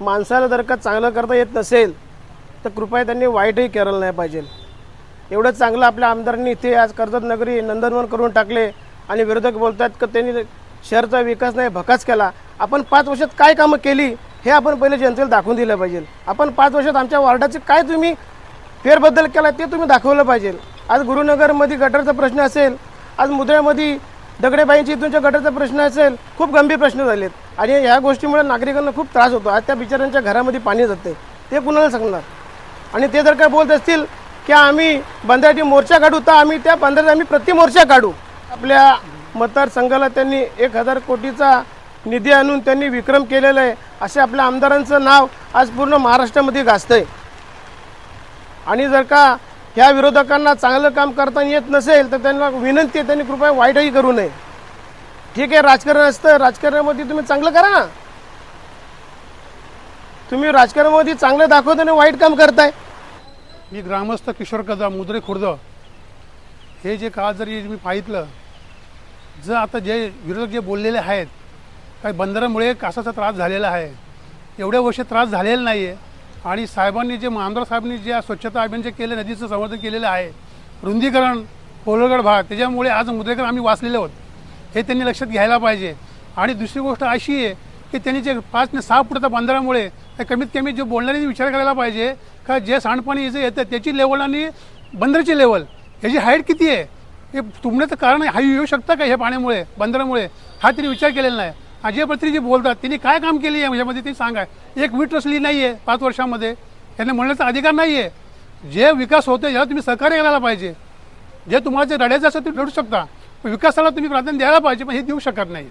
माणसाला जर का चांगलं करता येत नसेल तर कृपया त्यांनी वाईटही केलं नाही पाहिजे. एवढं चांगलं आपल्या आमदारांनी इथे आज कर्जत नगरी नंदनवन करून टाकले आणि विरोधक बोलतात की त्यांनी शहराचा विकास नाही भकास केला. आपण पाच वर्षात काय कामं केली हे आपण पहिले जनतेला दाखवून दिलं पाहिजे. आपण पाच वर्षात आमच्या वार्डाचे काय तुम्ही फेरबद्दल केला ते तुम्ही दाखवलं पाहिजे. आज गुरुनगरमध्ये गटरचा प्रश्न असेल आज मुद्रामध्ये दगडेबाईंची इथूनच्या गटाचा प्रश्न असेल खूप गंभीर प्रश्न झालेत. आणि ह्या गोष्टीमुळे नागरिकांना खूप त्रास होतो. आज त्या बिचाऱ्यांच्या घरामध्ये पाणी जाते ते कुणाला सांगणार? आणि ते जर काय बोलत असतील की आम्ही बंधासाठी मोर्चा काढू तर आम्ही त्या बंधासाठी आम्ही प्रति मोर्चा काढू. आपल्या मतदारसंघाला त्यांनी एक हजार कोटीचा निधी आणून त्यांनी विक्रम केलेला आहे. असे आपल्या आमदारांचं नाव आज पूर्ण महाराष्ट्रामध्ये गाजतंय आणि जर का ह्या विरोधकांना चांगलं काम करता येत नसेल तर त्यांना विनंती आहे त्यांनी कृपया वाईटही करू नये. ठीक आहे राजकारण असतं. राजकारणामध्ये तुम्ही चांगलं करा ना. तुम्ही राजकारणामध्ये चांगलं दाखवता आणि वाईट काम करताय. मी ग्रामस्थ किशोर कदम मुद्रे खुर्द. हे जे का जरी मी पाहितलं जर आता जे विरोधक जे बोललेले आहेत काही बंदरामुळे कासाचा त्रास झालेला आहे. एवढ्या वर्ष त्रास झालेला नाही आहे आणि साहेबांनी जे आमदार साहेबांनी जे स्वच्छता अभियान जे केलं नदीचं संवर्धन केलेलं आहे रुंदीकरण कोलगड भाग त्याच्यामुळे आज मुद्रेकर आम्ही वाचलेले आहोत हे त्यांनी लक्षात घ्यायला पाहिजे. आणि दुसरी गोष्ट अशी आहे की त्यांनी जे पाच ते सहा फुटाच्या बंदरामुळे कमीत कमी जे बोलणाऱ्यांनी विचार करायला पाहिजे का जे सांडपाणी जे येतं त्याची लेवल आणि बंदराची लेवल ह्याची हाईट किती आहे? हे तुंबण्याचं कारण हाई येऊ शकतं का हे पाण्यामुळे बंदरामुळे हा त्यांनी विचार केलेला नाही. अजय पत्री जे बोलतात त्यांनी काय काम केली आहे याच्यामध्ये ते सांगा. एक वीट रचली नाही आहे पाच वर्षामध्ये. त्यांना म्हणण्याचा अधिकार नाही आहे जे विकास होतो याला तुम्ही सहकार्य करायला पाहिजे. जे तुम्हाला जे रडायचं असेल ते रडू शकता. विकासाला तुम्ही प्राधान्य द्यायला पाहिजे पण हे देऊ शकत नाही.